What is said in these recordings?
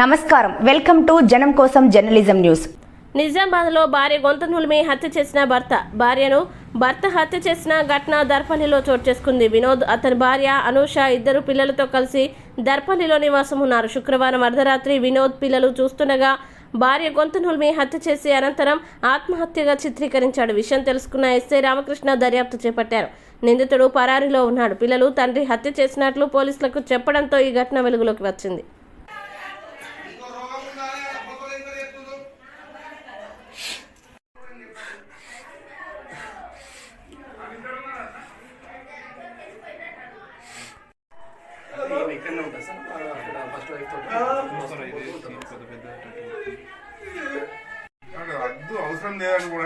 నమస్కారం. Welcome to జనం కోసం జర్నలిజం న్యూస్. నిజామాబాద్లో భార్య గొంతు నులిమి హత్య చేసిన భర్త. భార్యను భర్త హత్య చేసిన ఘటన దర్పల్లిలో చోటు చేసుకుంది. వినోద్ అతని భార్య అనూష ఇద్దరు పిల్లలతో కలిసి దర్పల్లిలో నివాసం ఉన్నారు శుక్రవారం అర్ధరాత్రి వినోద్ పిల్లలు చూస్తుండగా భార్య గొంతు నులిమి హత్య చేసి అనంతరం ఆత్మహత్యగా చిత్రీకరించాడు. విషయం తెలుసుకున్న ఎస్ఐ రామకృష్ణ దర్యాప్తు చేపట్టారు. నిందితుడు పరారీలో ఉన్నాడు. పిల్లలు తండ్రి హత్య చేసినట్లు పోలీసులకు చెప్పడంతో ఈ ఘటన వెలుగులోకి వచ్చింది. ఇక్కడనే ఉంటుంది సార్. అక్కడ ఫస్ట్ వైఫ్ తోటి అద్దు అవసరం లేదని కూడా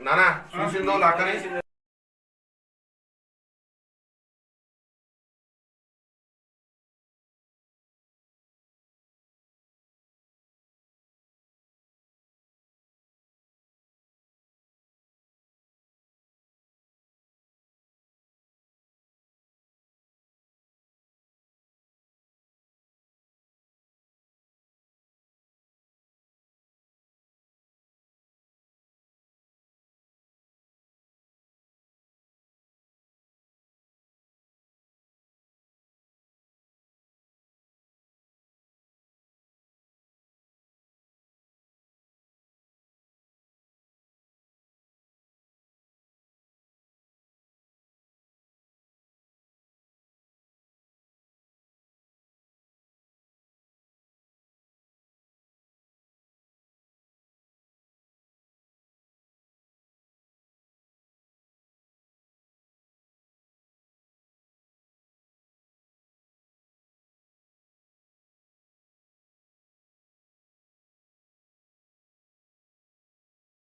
నానా చూసిందో లక్కని?